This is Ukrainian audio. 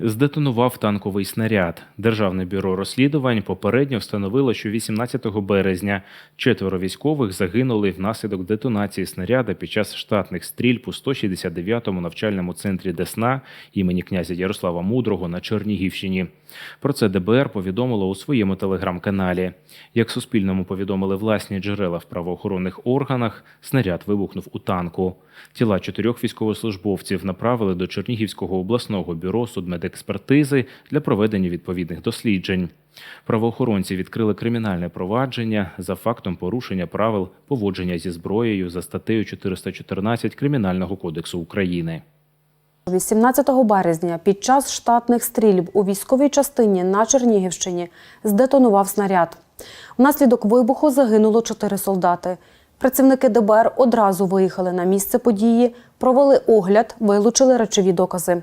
здетонував танковий снаряд. Державне бюро розслідувань попередньо встановило, що 18 березня четверо військових загинули внаслідок детонації снаряда під час штатних стрільб у 169-му навчальному центрі Десна імені князя Ярослава Мудрого на Чернігівщині. Про це ДБР повідомило у своєму телеграм-каналі. Як Суспільному повідомили власні джерела в правоохоронних органах, снаряд вибухнув у танку. Тіла чотирьох військовослужбовців направили до Чернігівського обласного бюро судмедекспертизи для проведення відповідних досліджень. Правоохоронці відкрили кримінальне провадження за фактом порушення правил поводження зі зброєю за статтею 414 Кримінального кодексу України. 18 березня під час штатних стрільб у військовій частині на Чернігівщині здетонував снаряд. Внаслідок вибуху загинуло чотири солдати. Працівники ДБР одразу виїхали на місце події, провели огляд, вилучили речові докази.